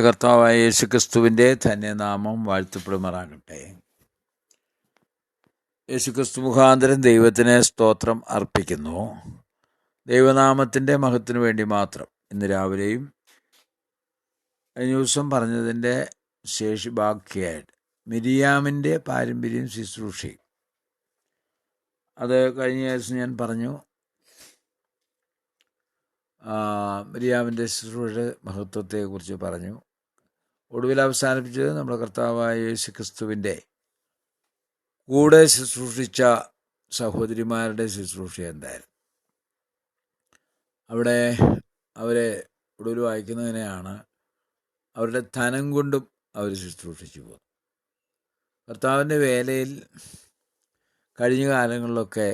നമ്മുടെ കർത്താവായ യേശുക്രിസ്തുവിന്റെ ധന്യനാമം വാഴ്ത്തപ്പെടുമാറാകട്ടെ. യേശുക്രിസ്തു മുഖാന്തരം ദൈവത്തിന് സ്തോത്രം അർപ്പിക്കുന്നു. ദൈവനാമത്തിന്റെ മഹത്തിന് വേണ്ടി മാത്രം ഇന്ന് രാവിലെയും കഴിഞ്ഞ ദിവസം പറഞ്ഞതിന്റെ ശേഷി ബാക്കിയായിട്ട് മിരിയാമിന്റെ പാരമ്പര്യം ശുശ്രൂഷയും. അത് കഴിഞ്ഞ ദിവസം ഞാൻ പറഞ്ഞു മിരിയാമിന്റെ ശുശ്രൂഷ മഹത്വത്തെക്കുറിച്ച് പറഞ്ഞു. ഒടുവിൽ അവസാനിപ്പിച്ചത് നമ്മുടെ കർത്താവായ യേശു ക്രിസ്തുവിന്റെ കൂടെ ശുശ്രൂഷിച്ച സഹോദരിമാരുടെ ശുശ്രൂഷ എന്തായിരുന്നു? അവിടെ അവരെ ഒടുവിൽ വായിക്കുന്നതിനെയാണ് അവരുടെ ധനം കൊണ്ടും അവർ ശുശ്രൂഷിച്ചു പോകുന്നു കർത്താവിന്റെ വേലയിൽ കഴിഞ്ഞ കാലങ്ങളിലൊക്കെ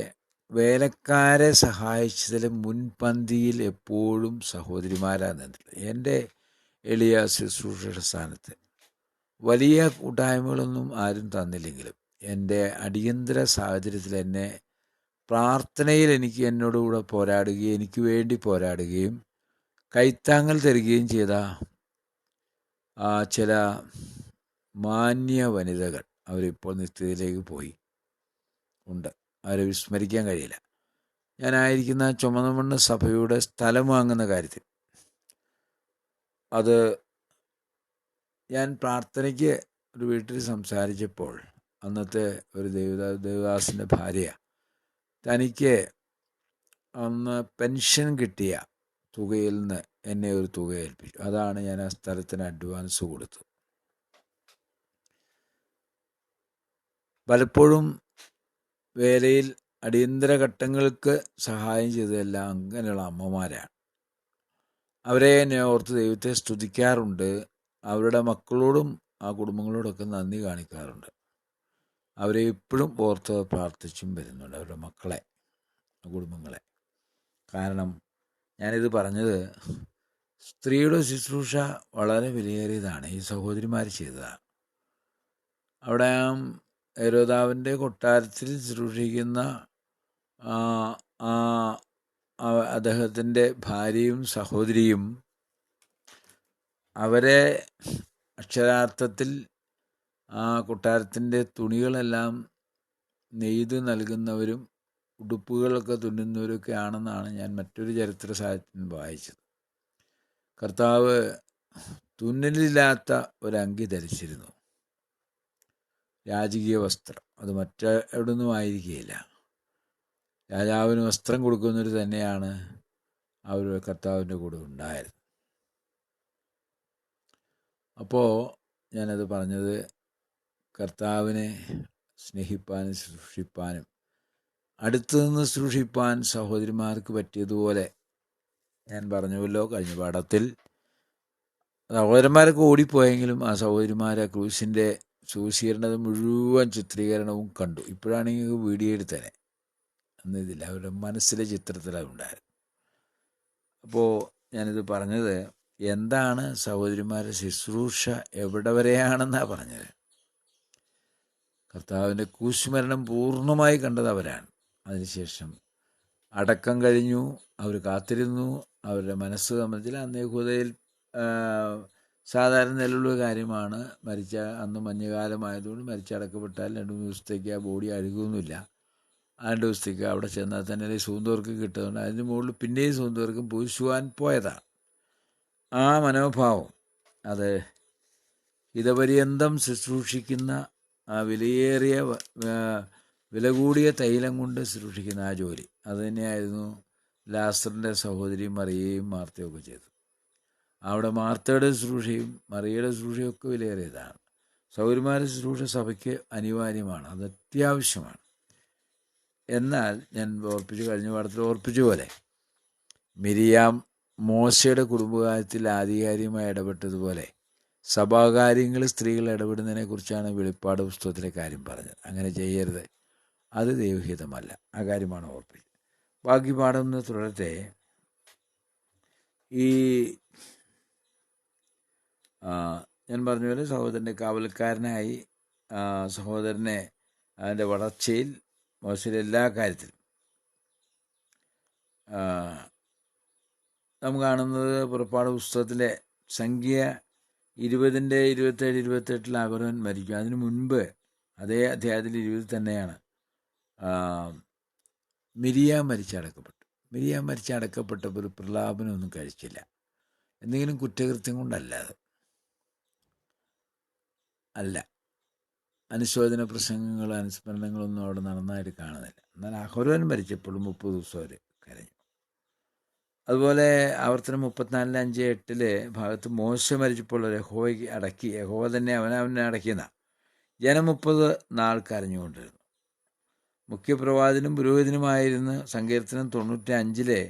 വേലക്കാരെ സഹായിച്ചതിൽ മുൻപന്തിയിൽ എപ്പോഴും സഹോദരിമാരാണ് എന്റെ എളിയ ശുശ്രൂഷയുടെ സ്ഥാനത്ത്. വലിയ കൂട്ടായ്മകളൊന്നും ആരും തന്നില്ലെങ്കിലും എന്റെ അടിയന്തര സാഹചര്യത്തിൽ എന്നെ പ്രാർത്ഥനയിൽ എനിക്ക് എന്നോടുകൂടെ പോരാടുകയും എനിക്ക് വേണ്ടി പോരാടുകയും കൈത്താങ്ങൽ തരികയും ചെയ്ത ചില മാന്യ വനിതകൾ അവരിപ്പോൾ നിത്യതയിലേക്ക് പോയി. ഉണ്ട്. അവരെ വിസ്മരിക്കാൻ കഴിയില്ല. ഞാനായിരിക്കുന്ന ചുമന്നമണ്ണ് സഭയുടെ സ്ഥലം വാങ്ങുന്ന കാര്യത്തിൽ അത് ഞാൻ പ്രാർത്ഥനയ്ക്ക് ഒരു വീട്ടിൽ സംസാരിച്ചപ്പോൾ അന്നത്തെ ഒരു ദേവദാ ദേവദാസിന്റെ ഭാര്യ തനിക്ക് അന്ന് പെൻഷൻ കിട്ടിയ തുകയിൽ നിന്ന് എന്നെ ഒരു തുക ഏൽപ്പിച്ചു. അതാണ് ഞാൻ ആ സ്ഥലത്തിന് അഡ്വാൻസ് കൊടുത്തു പലപ്പോഴും വേലയിൽ അടിയന്തര ഘട്ടങ്ങൾക്ക് സഹായം ചെയ്തതെല്ലാം അങ്ങനെയുള്ള അമ്മമാരാണ്. അവരെ ഓർത്ത് ദൈവത്തെ സ്തുതിക്കാറുണ്ട്. അവരുടെ മക്കളോടും ആ കുടുംബങ്ങളോടൊക്കെ നന്ദി കാണിക്കാറുണ്ട്. അവരെ ഇപ്പോഴും ഓർത്ത് പ്രാർത്ഥിച്ചും വരുന്നുണ്ട് അവരുടെ മക്കളെ കുടുംബങ്ങളെ. കാരണം ഞാനിത് പറഞ്ഞത് സ്ത്രീയുടെ ശുശ്രൂഷ വളരെ വിലയേറിയതാണ്. ഈ സഹോദരിമാർ ചെയ്തതാണ് അവിടെ ഏരോദാവിന്റെ കൊട്ടാരത്തിൽ ശുശ്രൂഷിക്കുന്ന അദ്ദേഹത്തിന്റെ ഭാര്യയും സഹോദരിയും അവരെ അക്ഷരാർത്ഥത്തിൽ ആ കൊട്ടാരത്തിന്റെ തുണികളെല്ലാം നെയ്ത് നൽകുന്നവരും ഉടുപ്പുകളൊക്കെ തുന്നുന്നവരൊക്കെ ആണെന്നാണ് ഞാൻ മറ്റൊരു ചരിത്ര സാഹിത്യം വായിച്ചത്. കർത്താവ് തുന്നലില്ലാത്ത ഒരങ്കി ധരിച്ചിരുന്നു. രാജകീയ വസ്ത്രം. അത് മറ്റെവിടുന്നും ആയിരിക്കുകയില്ല. രാജാവിന് വസ്ത്രം കൊടുക്കുന്നവർ തന്നെയാണ് അവർ കർത്താവിന്റെ കൂടെ ഉണ്ടായത്. അപ്പോൾ ഞാനത് പറഞ്ഞത് കർത്താവിനെ സ്നേഹിപ്പാനും ശുശ്രൂഷിപ്പാനും അടുത്തു നിന്ന് ശുശ്രൂഷിപ്പാൻ സഹോദരിമാർക്ക് പറ്റിയതുപോലെ ഞാൻ പറഞ്ഞുവല്ലോ കഴിഞ്ഞ പാഠത്തിൽ. സഹോദരന്മാരൊക്കെ ഓടിപ്പോയെങ്കിലും ആ സഹോദരിമാരെ ക്രൂസിന്റെ സൂചീകരണത് മുഴുവൻ ചിത്രീകരണവും കണ്ടു. ഇപ്പോഴാണെങ്കിൽ വീഡിയോ എടുത്തേനെ ഇതില്ല അവരുടെ മനസ്സിലെ ചിത്രത്തിലാണ് ഉണ്ടായത്. അപ്പോൾ ഞാനിത് പറഞ്ഞത് എന്താണ് സഹോദരിമാരുടെ ശുശ്രൂഷ എവിടെ വരെയാണെന്നാണ് പറഞ്ഞത്? കർത്താവിന്റെ കൂശുമരണം പൂർണമായി കണ്ടത് അവരാണ്. അതിനുശേഷം അടക്കം കഴിഞ്ഞു അവർ കാത്തിരുന്നു അവരുടെ മനസ്സ് സംബന്ധിച്ചിൽ അന്ന് യഹൂദയിൽ സാധാരണ നിലയിലുള്ള കാര്യമാണ്. മരിച്ച അന്ന് മഞ്ഞുകാലമായതുകൊണ്ട് മരിച്ചടക്കപ്പെട്ടാൽ രണ്ട് മൂന്ന് ദിവസത്തേക്ക് ആ ബോഡി അഴുകുന്നില്ല ആ ഉസ്തിക്ക അവിടെ ചെന്നാൽ തന്നെ സൂന്തോർക്ക് കിട്ടുന്നുണ്ട്. അതിന് മുകളിൽ പിന്നെയും സൂന്തോർക്കും പൂശുവാൻ പോയതാണ് ആ മനോഭാവം. അത് ഹിതപര്യന്തം ശുശ്രൂഷിക്കുന്ന ആ വിലയേറിയ വില കൂടിയ തൈലം കൊണ്ട് ശുശ്രൂഷിക്കുന്ന ആ ജോലി. അത് തന്നെയായിരുന്നു ലാസ്റ്ററിന്റെ സഹോദരി മറിയയും മാർത്തയൊക്കെ ചെയ്തു അവിടെ മാർത്തയുടെ ശുശ്രൂഷയും മറിയയുടെ ശുശ്രൂഷയും ഒക്കെ വിലയേറിയതാണ്. സൗകര്യമാരുടെ ശുശ്രൂഷ സഭയ്ക്ക് അനിവാര്യമാണ്. അത് അത്യാവശ്യമാണ്. എന്നാൽ ഞാൻ ഓർപ്പിച്ചു കഴിഞ്ഞ പാഠത്തിൽ ഓർപ്പിച്ച പോലെ മിരിയാം മോശയുടെ കുടുംബകാര്യത്തിൽ ആധികാരികമായി ഇടപെട്ടതുപോലെ സഭാകാര്യങ്ങൾ സ്ത്രീകൾ ഇടപെടുന്നതിനെ കുറിച്ചാണ് വെളിപ്പാട് പുസ്തകത്തിലെ കാര്യം പറഞ്ഞത്. അങ്ങനെ ചെയ്യരുത്. അത് ദൈവഹിതമല്ല. ആ കാര്യമാണ് ഓർപ്പിച്ചത് ബാക്കി പാഠം തുടരട്ടെ. ഈ ഞാൻ പറഞ്ഞ പോലെ സഹോദരന്റെ കാവൽക്കാരനായി സഹോദരനെ അതിന്റെ വളർച്ചയിൽ മോശയുടെ എല്ലാ കാര്യത്തിലും. നാം കാണുന്നത് പുറപ്പാട് പുസ്തകത്തിലെ സംഖ്യ ഇരുപതിന്റെ ഇരുപത്തേഴ് ഇരുപത്തെട്ടിൽ അഹരോൻ മരിക്കും. അതിനു മുൻപ് അതേ അധ്യായത്തിൽ ഇരുപതിൽ തന്നെയാണ് മിരിയാം മരിച്ചടക്കപ്പെട്ടു. മിരിയാം മരിച്ചടക്കപ്പെട്ടപ്പോൾ ഒരു പ്രലാപനമൊന്നും കഴിച്ചില്ല. എന്തെങ്കിലും കുറ്റകൃത്യം കൊണ്ടല്ല അത്. അല്ല. അനുശോചന പ്രസംഗങ്ങൾ അനുസ്മരണങ്ങളൊന്നും അവിടെ നടന്നതായിട്ട് കാണുന്നില്ല. എന്നാൽ അഹരോൻ മരിച്ചപ്പോഴും മുപ്പത് ദിവസം അവർ കരഞ്ഞു. അതുപോലെ ആവർത്തനം മുപ്പത്തിനാലിന് അഞ്ച് എട്ടിൽ ഭാഗത്ത് മോശ മരിച്ചപ്പോൾ യഹോവയ്ക്ക് അടക്കി യഹോവ തന്നെ അവനവനെ അടക്കിയെന്ന. ജനം മുപ്പത് നാൾ കരഞ്ഞുകൊണ്ടിരുന്നു. മുഖ്യപ്രവാചനും പുരോഹിതനുമായിരുന്ന സങ്കീർത്തനം തൊണ്ണൂറ്റി അഞ്ചിലെ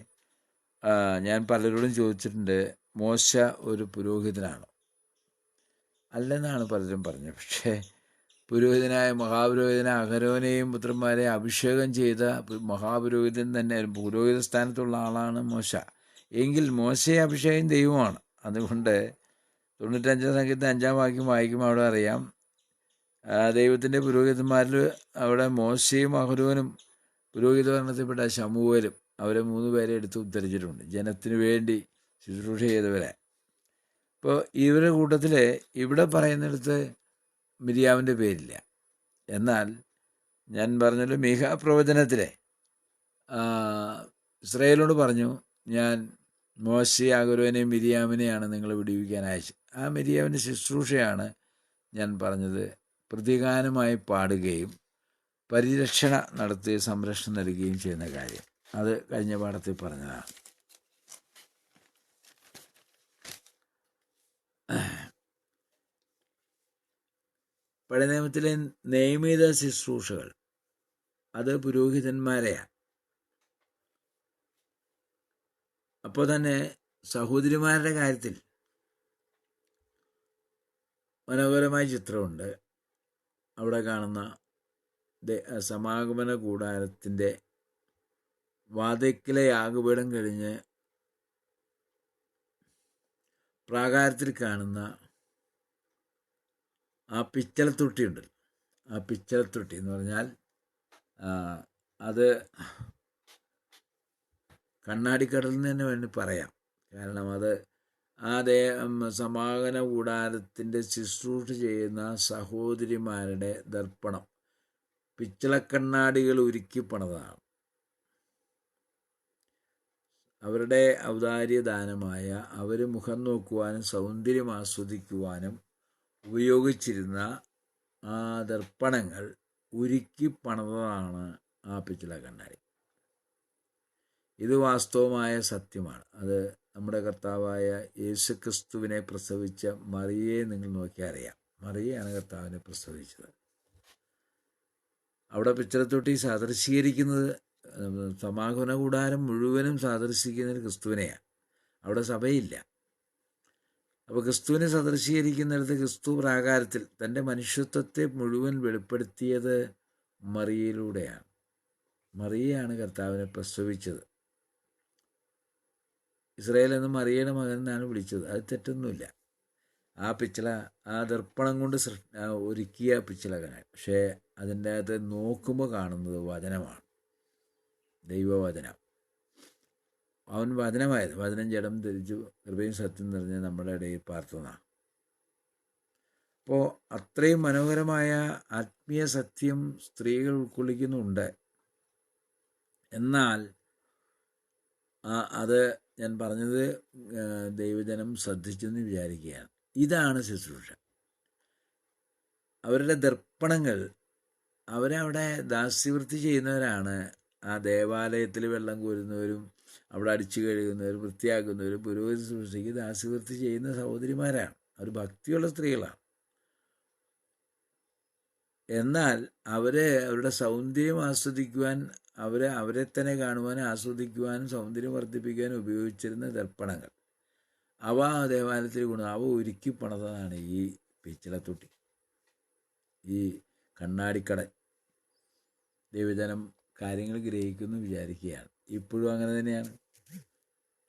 ഞാൻ പലരോടും ചോദിച്ചിട്ടുണ്ട് മോശ ഒരു പുരോഹിതനാണോ? അല്ലെന്നാണ് പലരും പറഞ്ഞത്. പക്ഷേ പുരോഹിതനായ മഹാപുരോഹിതന അഹരോനെയും പുത്രന്മാരെ അഭിഷേകം ചെയ്ത മഹാപുരോഹിതൻ തന്നെ പുരോഹിത സ്ഥാനത്തുള്ള ആളാണ് മോശ. എങ്കിൽ മോശയെ അഭിഷേകം ദൈവമാണ് അതുകൊണ്ട് തൊണ്ണൂറ്റഞ്ചാം സംഖ്യത്തെ അഞ്ചാം വാക്യം വായിക്കുമ്പോൾ അവിടെ അറിയാം ദൈവത്തിന്റെ പുരോഹിതന്മാരിൽ അവിടെ മോശയും അഹരോനും പുരോഹിത വർണത്തിൽപ്പെട്ട ശമൂവലും അവരെ മൂന്ന് പേരെ എടുത്ത് ഉദ്ധരിച്ചിട്ടുണ്ട്. ജനത്തിനു വേണ്ടി ശുശ്രൂഷ ചെയ്തവരെ. ഇപ്പോൾ ഇവരുടെ കൂട്ടത്തിൽ ഇവിടെ പറയുന്നിടത്ത് മിരിയാവിന്റെ പേരില്ല. എന്നാൽ ഞാൻ പറഞ്ഞല്ലോ മീഹ പ്രവചനത്തിലെ ഇസ്രയേലിനോട് പറഞ്ഞു ഞാൻ മോശി അഗുരുവിനെയും മിരിയാമിനെയാണ് നിങ്ങൾ വിടിവിക്കാൻ അയച്ചത് ആ മിരിയാവിന്റെ ശുശ്രൂഷയാണ് ഞാൻ പറഞ്ഞത്. പ്രതിഗാനമായി പാടുകയും പരിരക്ഷണ നടത്തി സംരക്ഷണം നൽകുകയും ചെയ്യുന്ന കാര്യം. അത് കഴിഞ്ഞ പാഠത്തിൽ പറഞ്ഞതാണ്. പഴയ നിയമത്തിലെ നിയമിത ശുശ്രൂഷകൾ. അത് പുരോഹിതന്മാരെയാണ്. അപ്പോൾ തന്നെ സഹോദരിമാരുടെ കാര്യത്തിൽ മനോഹരമായ ചിത്രമുണ്ട്. അവിടെ കാണുന്ന സമാഗമന കൂടാരത്തിന്റെ വാതയ്ക്കിലെ യാഗപീഠം കഴിഞ്ഞ് പ്രാകാരത്തിൽ കാണുന്ന ആ പിച്ചളത്തൊട്ടി ഉണ്ടല്ലോ. ആ പിച്ചളത്തൊട്ടി എന്ന് പറഞ്ഞാൽ അത് കണ്ണാടിക്കടലിൽ നിന്ന് തന്നെ വേണ്ടി പറയാം. കാരണം അത് ആ ദേ സമാഗമന കൂടാരത്തിന്റെ ശുശ്രൂഷ ചെയ്യുന്ന സഹോദരിമാരുടെ ദർപ്പണം. പിച്ചളക്കണ്ണാടികൾ ഉരുക്കി പണിതാണ്. അവരുടെ ഔദാര്യദാനമായ അവർ മുഖം നോക്കുവാനും സൗന്ദര്യം ആസ്വദിക്കുവാനും ഉപയോഗിച്ചിരുന്ന ആ ദർപ്പണങ്ങൾ ഉരുക്കി പണതാണ് ആ പിച്ചില കണ്ണാടി. ഇത് വാസ്തവമായ സത്യമാണ്. അത് നമ്മുടെ കർത്താവായ യേശു ക്രിസ്തുവിനെ പ്രസവിച്ച മറിയെ നിങ്ങൾ നോക്കിയാൽ അറിയാം. മറിയയാണ് കർത്താവിനെ പ്രസവിച്ചത്. അവിടെ പിച്ചറത്തൊട്ടി സാദൃശീകരിക്കുന്നത് സമാഗമന കൂടാരം മുഴുവനും സാദൃശിക്കുന്നത് ക്രിസ്തുവിനെയാണ്. അവിടെ സഭയില്ല. അപ്പോൾ ക്രിസ്തുവിനെ സദൃശീകരിക്കുന്നിടത്ത് ക്രിസ്തു പ്രാകാരത്തിൽ തന്റെ മനുഷ്യത്വത്തെ മുഴുവൻ വെളിപ്പെടുത്തിയത് മറിയയിലൂടെയാണ്. മറിയയാണ് കർത്താവിനെ പ്രസവിച്ചത്. ഇസ്രയേൽ എന്ന് മറിയയുടെ മകൻ എന്നാണ് വിളിച്ചത്. അത് തെറ്റൊന്നുമില്ല. ആ പിച്ചള ആ ദർപ്പണം കൊണ്ട് സൃഷ്ടി ഒരുക്കിയ പിച്ചളകനെ പക്ഷേ അതിന്റെ അകത്ത് നോക്കുമ്പോൾ കാണുന്നത് വചനമാണ്. ദൈവവചനം. അവൻ വചനമായത്. വചനം ജഡം ധരിച്ചു കൃപയും സത്യം നിറഞ്ഞ് നമ്മുടെ ഇടയിൽ പാർത്തതാണ് അപ്പോൾ അത്രയും മനോഹരമായ ആത്മീയ സത്യം സ്ത്രീകൾ ഉൾക്കൊള്ളിക്കുന്നുണ്ട്. എന്നാൽ അത് ഞാൻ പറഞ്ഞത് ദൈവജനം ശ്രദ്ധിച്ചെന്ന് വിചാരിക്കുകയാണ്. ഇതാണ് ശുശ്രൂഷ. അവരുടെ ദർപ്പണങ്ങൾ അവരവിടെ ദാസ്യവൃത്തി ചെയ്യുന്നവരാണ്. ആ ദേവാലയത്തിൽ വെള്ളം കോരുന്നവരും അവിടെ അടിച്ചു കഴുകുന്നവർ വൃത്തിയാക്കുന്നവർ പുരോഹിത സൃഷ്ടിക്ക്. ദാസ്യവൃത്തി ചെയ്യുന്ന സഹോദരിമാരാണ്. അവർ ഭക്തിയുള്ള സ്ത്രീകളാണ്. എന്നാൽ അവരെ അവരുടെ സൗന്ദര്യം ആസ്വദിക്കുവാൻ അവരെ അവരെ തന്നെ കാണുവാനും ആസ്വദിക്കുവാനും സൗന്ദര്യം വർദ്ധിപ്പിക്കാനും ഉപയോഗിച്ചിരുന്ന ദർപ്പണങ്ങൾ. അവ ദേവാലയത്തിൽ ഗുണം അവ ഒരുക്കി പണതാണ് ഈ പിച്ചിളത്തൊട്ടി ഈ കണ്ണാടിക്കട ദൈവജനം കാര്യങ്ങൾ ഗ്രഹിക്കുന്നു വിചാരിക്കുകയാണ്. ഇപ്പോഴും അങ്ങനെ തന്നെയാണ്.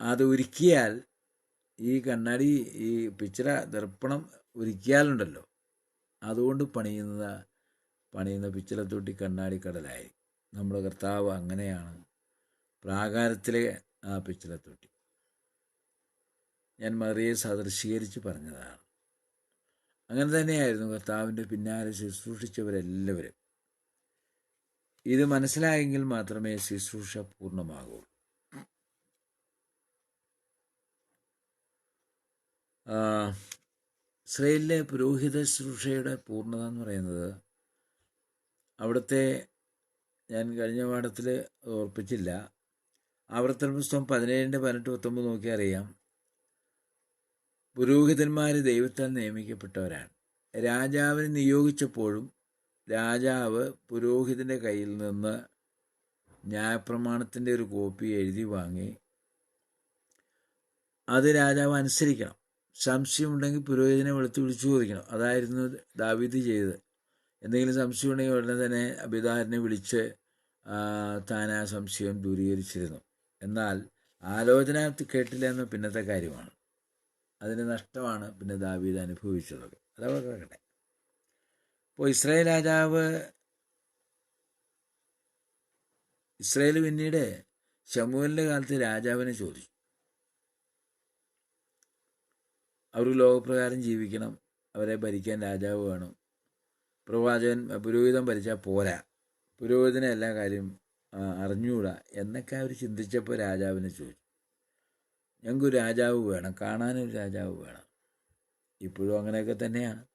അത് ഒരുക്കിയാൽ ഈ കണ്ണാടി ഈ പിച്ചറ ദർപ്പണം ഒരുക്കിയാലുണ്ടല്ലോ. അതുകൊണ്ട് പണിയുന്ന പണിയുന്ന കണ്ണാടി കടലായി. നമ്മുടെ കർത്താവ് അങ്ങനെയാണ് പ്രാകാരത്തിലെ ആ പിച്ചിളത്തൊട്ടി ഞാൻ മറിയെ സദൃശീകരിച്ച് പറഞ്ഞതാണ്. അങ്ങനെ തന്നെയായിരുന്നു കർത്താവിന്റെ പിന്നാലെ ശുശ്രൂഷിച്ചവരെല്ലാവരും. ഇത് മനസ്സിലായെങ്കിൽ മാത്രമേ ശുശ്രൂഷ പൂർണമാകൂ. ഇസ്രയേലിലെ പുരോഹിത ശുശ്രൂഷയുടെ പൂർണത എന്ന് പറയുന്നത് അവിടുത്തെ ഞാൻ കഴിഞ്ഞ പാഠത്തിൽ ഓർപ്പിച്ചില്ല. ആവർത്തന പുസ്തകം പതിനേഴിന്റെ പതിനെട്ട് പത്തൊമ്പത് നോക്കി അറിയാം. പുരോഹിതന്മാർ ദൈവത്താൽ നിയമിക്കപ്പെട്ടവരാണ്. രാജാവിനെ നിയോഗിച്ചപ്പോഴും രാജാവ് പുരോഹിതന്റെ കയ്യിൽ നിന്ന് ന്യായപ്രമാണത്തിന്റെ ഒരു കോപ്പി എഴുതി വാങ്ങി അത് രാജാവ് അനുസരിക്കണം. സംശയമുണ്ടെങ്കിൽ പുരോഹിതനെ വെളുത്ത് വിളിച്ചു ചോദിക്കണം. അതായിരുന്നു ദാവീദ് ചെയ്തത്. എന്തെങ്കിലും സംശയം ഉണ്ടെങ്കിൽ ഉടനെ തന്നെ അഭിതാരനെ വിളിച്ച് താൻ ആ സംശയം ദൂരീകരിച്ചിരുന്നു. എന്നാൽ ആലോചന കേട്ടില്ല എന്ന പിന്നത്തെ കാര്യമാണ്. അതിന് നഷ്ടമാണ് പിന്നെ ദാവീദ് അനുഭവിച്ചതൊക്കെ അതവിടെ കിടക്കട്ടെ. അപ്പോൾ ഇസ്രായേൽ രാജാവ് ഇസ്രായേൽ പിന്നീട് ശമുവലിന്റെ കാലത്ത് രാജാവിനെ ചോദിച്ചു. അവർ ലോകപ്രകാരം ജീവിക്കണം അവരെ ഭരിക്കാൻ രാജാവ് വേണം. പ്രവാചകൻ പുരോഹിതം ഭരിച്ചാൽ പോരാ. പുരോഹിതനെ എല്ലാ കാര്യം അറിഞ്ഞുകൂടാ എന്നൊക്കെ അവർ ചിന്തിച്ചപ്പോൾ രാജാവിനെ ചോദിച്ചു. ഞങ്ങൾക്ക് രാജാവ് വേണം കാണാനൊരു രാജാവ് വേണം. ഇപ്പോഴും അങ്ങനെയൊക്കെ തന്നെയാണ്.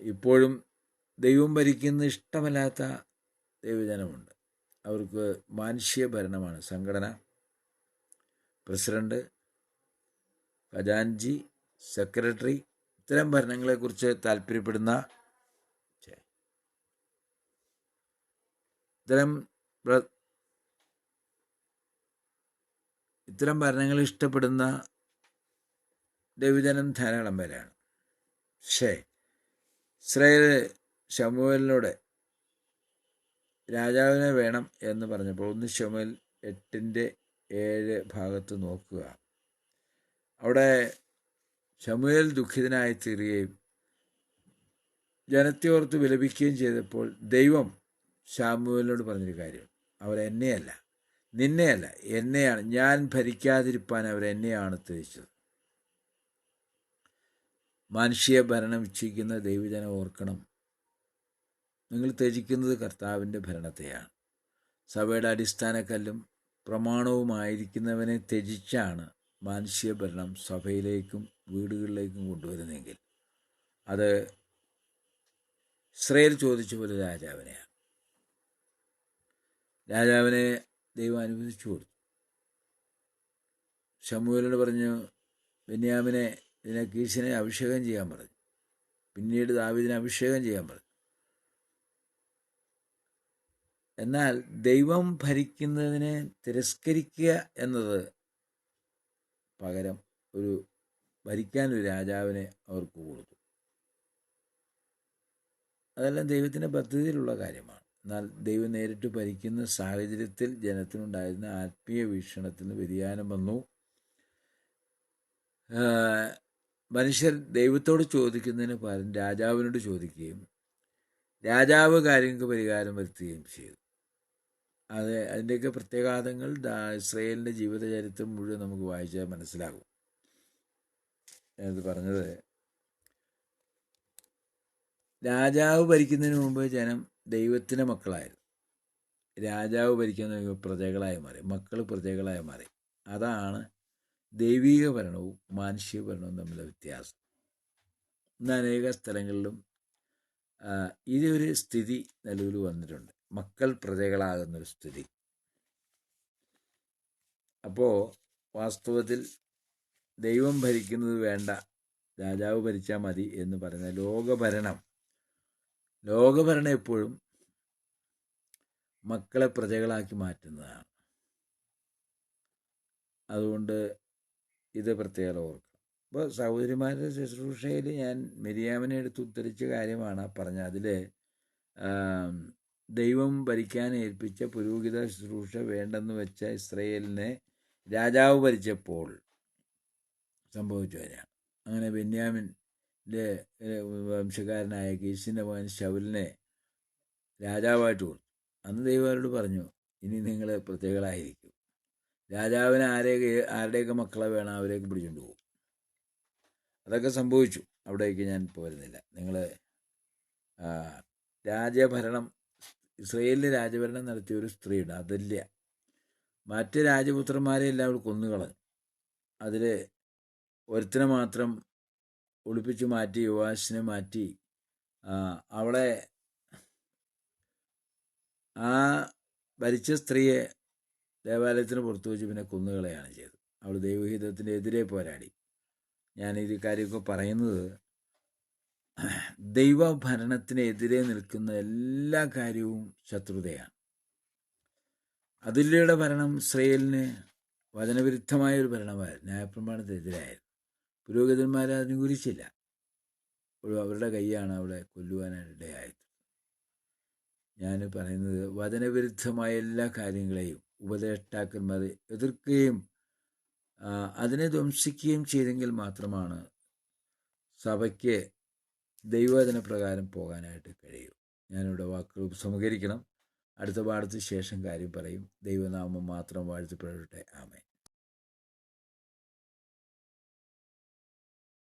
ഇപ്പോഴും ദൈവം ഭരിക്കുന്ന ഇഷ്ടമല്ലാത്ത ദൈവജനമുണ്ട്. അവർക്ക് മാനുഷ്യ ഭരണമാണ്. സംഘടന പ്രസിഡന്റ് ഖജാൻജി സെക്രട്ടറി ഇത്തരം ഭരണങ്ങളെക്കുറിച്ച് താല്പര്യപ്പെടുന്ന ഇത്തരം ഇത്തരം ഭരണങ്ങൾ ഇഷ്ടപ്പെടുന്ന ദൈവജനം ധാരാളം പേരാണ്. പക്ഷേ ഇസ്രായേൽ ഷമുവലിനോട് രാജാവിനെ വേണം എന്ന് പറഞ്ഞപ്പോൾ ഒന്ന് ഷമുവൽ എട്ടിന്റെ ഏഴ് ഭാഗത്ത് നോക്കുക. അവിടെ ഷമുവൽ ദുഃഖിതനായി തീരുകയും ജനത്തെ ഓർത്ത് വിലപിക്കുകയും ചെയ്തപ്പോൾ ദൈവം ശാമുവേലിനോട് പറഞ്ഞൊരു കാര്യം. അവർ എന്നെയല്ല നിന്നെയല്ല എന്നെയാണ് ഞാൻ ഭരിക്കാതിരിപ്പാൻ അവർ എന്നെയാണ് തിരിച്ചത് മാനുഷിക ഭരണം ഇച്ഛിക്കുന്ന ദൈവജനം ഓർക്കണം. നിങ്ങൾ ത്യജിക്കുന്നത് കർത്താവിന്റെ ഭരണത്തെയാണ്. സഭയുടെ അടിസ്ഥാനക്കല്ലും പ്രമാണവുമായിരിക്കുന്നവനെ ത്യജിച്ചാണ് മാനുഷിക ഭരണം സഭയിലേക്കും വീടുകളിലേക്കും കൊണ്ടുവരുന്നെങ്കിൽ അത് ഇസ്രയേൽ ചോദിച്ച പോലെ രാജാവിനെയാണ്. രാജാവിനെ ദൈവം അനുവദിച്ചു കൊടുത്തു. ഷമുവേലിനോട് പറഞ്ഞു ബെന്യാമിനെ ഇതിനെ കീശിനെ അഭിഷേകം ചെയ്യാൻ പറഞ്ഞു. പിന്നീട് ദാവിദിനെ അഭിഷേകം ചെയ്യാൻ പറഞ്ഞു. എന്നാൽ ദൈവം ഭരിക്കുന്നതിനെ തിരസ്കരിക്കുക എന്നത് പകരം ഒരു ഭരിക്കാൻ ഒരു രാജാവിനെ അവർക്ക് കൊടുത്തു. അതെല്ലാം ദൈവത്തിന്റെ പദ്ധതിയിലുള്ള കാര്യമാണ്. എന്നാൽ ദൈവം നേരിട്ട് ഭരിക്കുന്ന സാഹചര്യത്തിൽ ജനത്തിനുണ്ടായിരുന്ന ആത്മീയ വീക്ഷണത്തിന് വ്യതിയാനം വന്നു. മനുഷ്യർ ദൈവത്തോട് ചോദിക്കുന്നതിന് പകരം രാജാവിനോട് ചോദിക്കുകയും രാജാവ് കാര്യങ്ങൾക്ക് പരിഹാരം വരുത്തുകയും ചെയ്തു. അത് അതിന്റെയൊക്കെ പ്രത്യാഘാതങ്ങൾ ഇസ്രയേലിന്റെ ജീവിതചരിത്രം മുഴുവൻ നമുക്ക് വായിച്ചാൽ മനസ്സിലാകും. ഞാനത് പറഞ്ഞത് രാജാവ് ഭരിക്കുന്നതിന് മുമ്പ് ജനം ദൈവത്തിന്റെ മക്കളായിരുന്നു. രാജാവ് ഭരിക്കുന്ന പ്രജകളായി മാറി മക്കൾ പ്രജകളായി മാറി. അതാണ് ദൈവിക ഭരണവും മാനുഷിക ഭരണവും തമ്മിലുള്ള വ്യത്യാസം. ഇന്ന് അനേക സ്ഥലങ്ങളിലും ഇതൊരു സ്ഥിതി നിലവിൽ വന്നിട്ടുണ്ട്. മക്കൾ പ്രജകളാകുന്നൊരു സ്ഥിതി. അപ്പോൾ വാസ്തവത്തിൽ ദൈവം ഭരിക്കുന്നത് വേണ്ട രാജാവ് ഭരിച്ചാൽ മതി എന്ന് പറയുന്ന ലോകഭരണം. ലോകഭരണം എപ്പോഴും മക്കളെ പ്രജകളാക്കി മാറ്റുന്നതാണ്. അതുകൊണ്ട് ഇത് പ്രത്യേകത ഓർക്കണം അപ്പോൾ സഹോദരിമാരുടെ ശുശ്രൂഷയിൽ ഞാൻ മെരിയാമനെ എടുത്ത് ഉദ്ധരിച്ച കാര്യമാണ്. പറഞ്ഞ അതിൽ ദൈവം ഭരിക്കാൻ ഏൽപ്പിച്ച പുരോഹിത ശുശ്രൂഷ വേണ്ടെന്ന് വെച്ച ഇസ്രയേലിനെ രാജാവ് ഭരിച്ചപ്പോൾ സംഭവിച്ചു വരികയാണ് അങ്ങനെ ബെന്യാമിന്റെ വംശക്കാരനായ കീശിന്റെ മകൻ ശൗലിനെ രാജാവായിട്ട് കൊടുത്തു. അന്ന് ദൈവം അവരോട് പറഞ്ഞു ഇനി നിങ്ങൾ പ്രത്യേകളായിരിക്കും. രാജാവിന് ആരെയൊക്കെ ആരുടെയൊക്കെ മക്കളെ വേണം അവരെയൊക്കെ പിടിച്ചുകൊണ്ട് പോകും. അതൊക്കെ സംഭവിച്ചു. അവിടേക്ക് ഞാൻ പോരുന്നില്ല. നിങ്ങൾ രാജഭരണം ഇസ്രയേലിന്റെ രാജഭരണം നടത്തിയ ഒരു സ്ത്രീയുണ്ട്. അതല്ല മറ്റ് രാജപുത്രന്മാരെ എല്ലാം അവൾ കൊന്നുകളഞ്ഞു. അതിൽ ഒരുത്തിനെ മാത്രം ഒളിപ്പിച്ച് മാറ്റി യുവാശിനെ മാറ്റി അവളെ ആ ഭരിച്ച സ്ത്രീയെ ദേവാലയത്തിന് പുറത്തു വെച്ച് പിന്നെ കൊന്നുകളയാണ് ചെയ്തത്. അവൾ ദൈവഹിതത്തിന്റെ എതിരെ പോരാടി. ഞാൻ ഇത് കാര്യമൊക്കെ പറയുന്നത് ദൈവഭരണത്തിനെതിരെ നിൽക്കുന്ന എല്ലാ കാര്യവും ശത്രുതയാണ്. അതിലൂടെ ഭരണം ഇസ്രയേലിന് വചനവിരുദ്ധമായ ഒരു ഭരണമായിരുന്നു ന്യായപ്രമാണത്തിനെതിരായിരുന്നു പുരോഹിതന്മാരെ അനുകൂലിച്ചില്ല. അപ്പോഴും അവരുടെ കൈയാണ് അവളെ കൊല്ലുവാനിടയായത് ഞാൻ പറയുന്നത് വചനവിരുദ്ധമായ എല്ലാ കാര്യങ്ങളെയും ഉപദേഷ്ടാക്കന്മാർ എതിർക്കുകയും അതിനെ ധ്വംസിക്കുകയും ചെയ്തെങ്കിൽ മാത്രമാണ് സഭയ്ക്ക് ദൈവവചന പ്രകാരം പോകാനായിട്ട് കഴിയൂ. ഞാനിവിടെ വാക്കുകൾ ഉപസമകരിക്കണം അടുത്ത പാഠത്തിന് ശേഷം കാര്യം പറയും. ദൈവനാമം മാത്രം വാഴ്ത്തപ്പെടട്ടെ. ആമേ